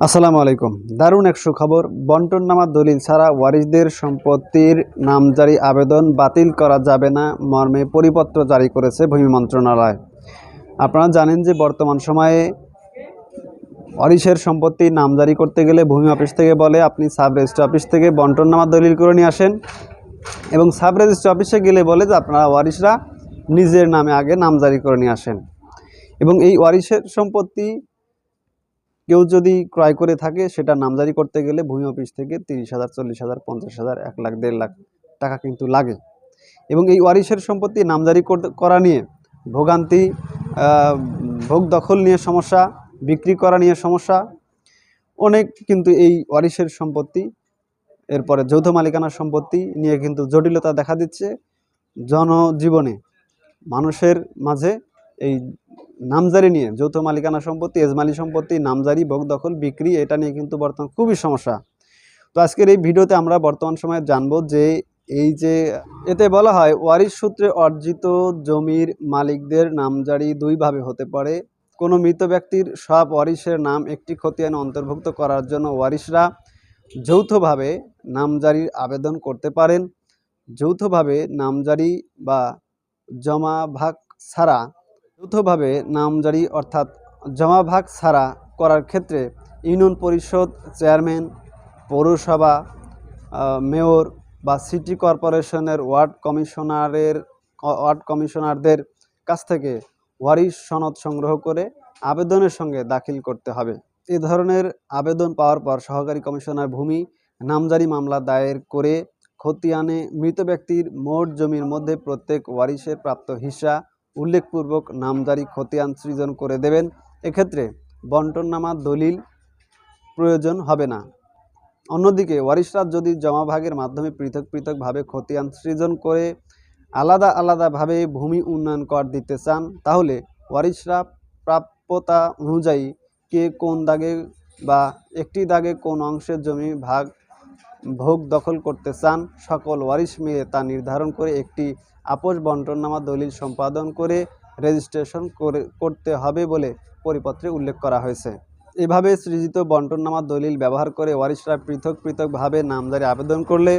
আসসালামু আলাইকুম। দারুণ এক সুখবর, বন্টন নামা দলিল ছাড়া ওয়ারিসদের সম্পত্তির নামজারি আবেদন বাতিল করা যাবে না, মর্মে পরিপত্র জারি করেছে ভূমি মন্ত্রণালয়। আপনারা জানেন যে বর্তমান সময়ে ওয়ারিসের সম্পত্তি নামজারি করতে গেলে ভূমি অফিস থেকে বলে, আপনি সাব রেজিস্ট্রি অফিস থেকে বন্টন নামা দলিল করে নিয়ে আসেন এবং সাব রেজিস্ট্রি অফিসে গেলে বলে যে আপনারা ওয়ারিসরা নিজের নামে আগে নামজারি করে নিয়ে আসেন। এবং এই ওয়ারিসের সম্পত্তি কেউ যদি ক্রয় করে থাকে সেটা নামজারি করতে গেলে ভূমি অফিস থেকে তিরিশ হাজার, চল্লিশ হাজার, পঞ্চাশ হাজার, এক লাখ, দেড় লাখ টাকা কিন্তু লাগে। এবং এই ওয়ারিশের সম্পত্তি নামজারি করা নিয়ে ভোগান্তি ভোগ দখল নিয়ে সমস্যা, বিক্রি করা নিয়ে সমস্যা, অনেক কিন্তু এই ওয়ারিসের সম্পত্তি, এরপরে যৌথ মালিকানার সম্পত্তি নিয়ে কিন্তু জটিলতা দেখা দিচ্ছে। জনজীবনে মানুষের মাঝে এই নামজারি নিয়ে, যৌথ মালিকানা সম্পত্তি, এজমালি সম্পত্তি, নামজারি ভোগ দখল, বিক্রি, এটা নিয়ে কিন্তু বর্তমান খুবই সমস্যা। তো আজকের এই ভিডিওতে আমরা বর্তমান সময়ে জানব যে এই যে এতে বলা হয়, ওয়ারিশ সূত্রে অর্জিত জমির মালিকদের নামজারি দুইভাবে হতে পারে। কোনো মৃত ব্যক্তির সব ওয়ারিশের নাম একটি খতিয়ানে অন্তর্ভুক্ত করার জন্য ওয়ারিশরা যৌথভাবে নামজারির আবেদন করতে পারেন। যৌথভাবে নামজারি বা জমা ভাগ ছাড়া যৌথভাবে নামজারি অর্থাৎ জমা ভাগ ছাড়া করার ক্ষেত্রে ইউনিয়ন পরিষদ চেয়ারম্যান, পৌরসভা মেয়র বা সিটি কর্পোরেশনের ওয়ার্ড কমিশনারের, ওয়ার্ড কমিশনারদের কাছ থেকে ওয়ারিশ সনদ সংগ্রহ করে আবেদনের সঙ্গে দাখিল করতে হবে। এ ধরনের আবেদন পাওয়ার পর সহকারী কমিশনার ভূমি নামজারি মামলা দায়ের করে খতিয়ানে মৃত ব্যক্তির মোট জমির মধ্যে প্রত্যেক ওয়ারিশের প্রাপ্ত হিস্সা উল্লেখপূর্বক নামজারি খতিয়ান সৃজন করে দেবেন। এক্ষেত্রে বন্টননামা দলিল প্রয়োজন হবে না। অন্যদিকে ওয়ারিশরা যদি জমাভাগের মাধ্যমে পৃথক পৃথকভাবে খতিয়ান সৃজন করে আলাদা আলাদাভাবে ভূমি উন্নয়ন কর দিতে চান, তাহলে ওয়ারিশরা প্রাপ্যতা অনুযায়ী কে কোন দাগে বা একটি দাগে কোন অংশের জমি ভাগ ভোগ দখল করতে চান, সকল ওয়ারিশ মিলে তা নির্ধারণ করে একটি আপোষ বন্টননামা দলিল সম্পাদন করে রেজিস্ট্রেশন করে, করতে হবে বলে পরিপত্রে উল্লেখ করা হয়েছে। এভাবে সৃজিত বন্টননামা দলিল ব্যবহার করে ওয়ারিশরা পৃথক পৃথকভাবে নামজারি আবেদন করলে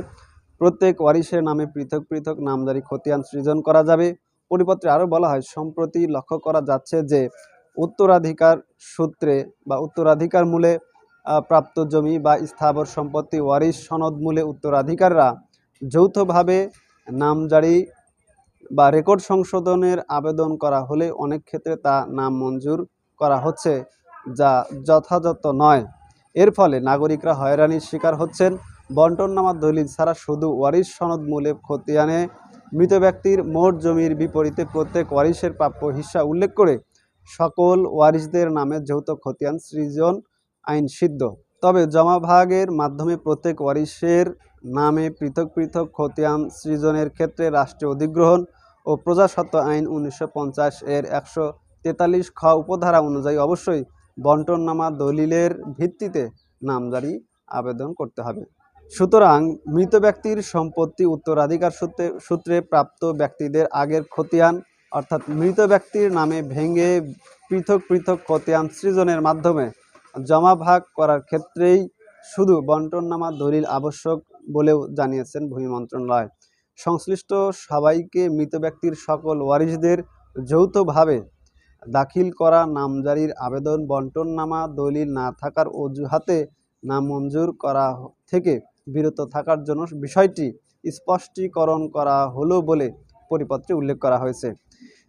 প্রত্যেক ওয়ারিশের নামে পৃথক পৃথক নামজারি খতিয়ান সৃজন করা যাবে। পরিপত্রে আরও বলা হয়, সম্প্রতি লক্ষ্য করা যাচ্ছে যে উত্তরাধিকার সূত্রে বা উত্তরাধিকার মূলে প্রাপ্ত জমি বা স্থাবর সম্পত্তি ওয়ারিশ সনদ মূলে উত্তরাধিকাররা যৌথভাবে নামজারি বা রেকর্ড সংশোধনের আবেদন করা হলে অনেক ক্ষেত্রে তা নাম মঞ্জুর করা হচ্ছে, যা যথাযথ নয়। এর ফলে নাগরিকরা হয়রানির শিকার হচ্ছেন। বন্টননামা দলিল ছাড়া শুধু ওয়ারিশ সনদ মূলে খতিয়ানে মৃত ব্যক্তির মোট জমির বিপরীতে প্রত্যেক ওয়ারিশের প্রাপ্য হিস্সা উল্লেখ করে সকল ওয়ারিশদের নামে যৌথ খতিয়ান সৃজন আইন সিদ্ধ। তবে জমা ভাগের মাধ্যমে প্রত্যেক ওয়ারিশের নামে পৃথক পৃথক খতিয়ান সৃজনের ক্ষেত্রে রাষ্ট্রীয় অধিগ্রহণ ও প্রজাস্বত্ব আইন উনিশশো পঞ্চাশ এর একশো তেতাল্লিশ খ উপধারা অনুযায়ী অবশ্যই বন্টননামা দলিলের ভিত্তিতে নামজারি আবেদন করতে হবে। সুতরাং মৃত ব্যক্তির সম্পত্তি উত্তরাধিকার সূত্রে সূত্রে প্রাপ্ত ব্যক্তিদের আগের খতিয়ান অর্থাৎ মৃত ব্যক্তির নামে ভেঙে পৃথক পৃথক খতিয়ান সৃজনের মাধ্যমে জমা ভাগ করার ক্ষেত্রেই শুধু বন্টননামা দলিল আবশ্যক বলেও জানিয়েছেন ভূমি মন্ত্রণালয়। সংশ্লিষ্ট সবাইকে মৃত ব্যক্তির সকল ওয়ারিশদের যৌথভাবে দাখিল করা নামজারির আবেদন, বন্টননামা দলিল না থাকার অজুহাতে নামঞ্জুর করা থেকে বিরত থাকার জন্য বিষয়টি স্পষ্টীকরণ করা হলো বলে পরিপত্রে উল্লেখ করা হয়েছে।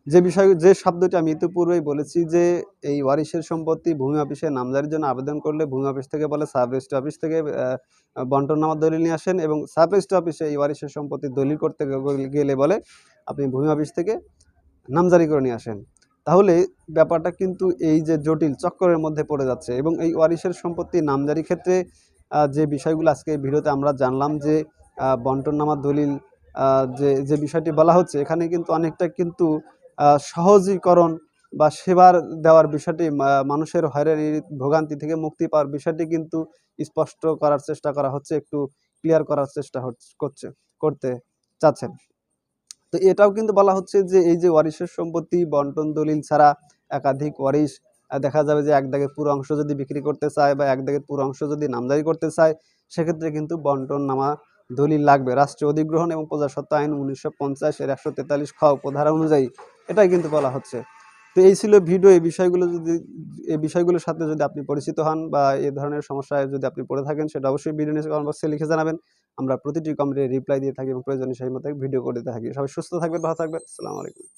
যে বিষয়, যে শব্দটি আমি ইতিপূর্বেই বলেছি যে এই ওয়ারিশের সম্পত্তি ভূমি অফিসে নামজারির জন্য আবেদন করলে ভূমি অফিস থেকে বলে সাব রেজিস্ট্রি অফিস থেকে বন্টননামা দলিল নিয়ে আসেন এবং সাব রেজিস্ট্রি অফিসে এই ওয়ারিশের সম্পত্তি দলিল করতে গেলে বলে আপনি ভূমি অফিস থেকে নামজারি করে নিয়ে আসেন। তাহলে ব্যাপারটা কিন্তু এই যে জটিল চক্করের মধ্যে পড়ে যাচ্ছে এবং এই ওয়ারিশের সম্পত্তি নামজারি ক্ষেত্রে যে বিষয়গুলো আজকে ভিডিওতে আমরা জানলাম যে বন্টননামা দলিল যে যে বিষয়টি বলা হচ্ছে, এখানে কিন্তু অনেকটা কিন্তু সহজীকরণ বা সেবার দেওয়ার বিষয়টি মানুষের হয়রানির ভোগান্তি থেকে মুক্তি পাওয়ার বিষয়টি কিন্তু স্পষ্ট করার চেষ্টা করা হচ্ছে, একটু ক্লিয়ার করার চেষ্টা করছে, করতে চাচ্ছেন। তো এটাও কিন্তু বলা হচ্ছে যে, এই যে ওয়ারিশের সম্পত্তি, বন্টন, দলিল ছাড়া একাধিক ওয়ারিশ দেখা যাবে যে এক দাগের পুরো অংশ যদি বিক্রি করতে চায় বা এক দাগের পুরো অংশ যদি নামজারি করতে চায়, সেক্ষেত্রে কিন্তু বন্টন নামা দলিল লাগবে। রাষ্ট্রীয় অধিগ্রহণ এবং প্রজাস্বত্ব আইন উনিশশো পঞ্চাশের একশো তেতাল্লিশ খ উপধারা অনুযায়ী এটাই কিন্তু বলা হচ্ছে। তো এই ছিল ভিডিও এই বিষয়গুলো যদি, এই বিষয়গুলোর সাথে যদি আপনি পরিচিত হন বা এই ধরনের সমস্যায় যদি আপনি পড়ে থাকেন, সেটা অবশ্যই ভিডিও নিচে কমেন্ট বক্সে লিখে জানাবেন। আমরা প্রতিটি কমেন্টে রিপ্লাই দিয়ে থাকি এবং প্রয়োজনীয় সেই মতো ভিডিও করে দিতে থাকি। সবাই সুস্থ থাকবেন, ভালো থাকবেন। আসসালামু আলাইকুম।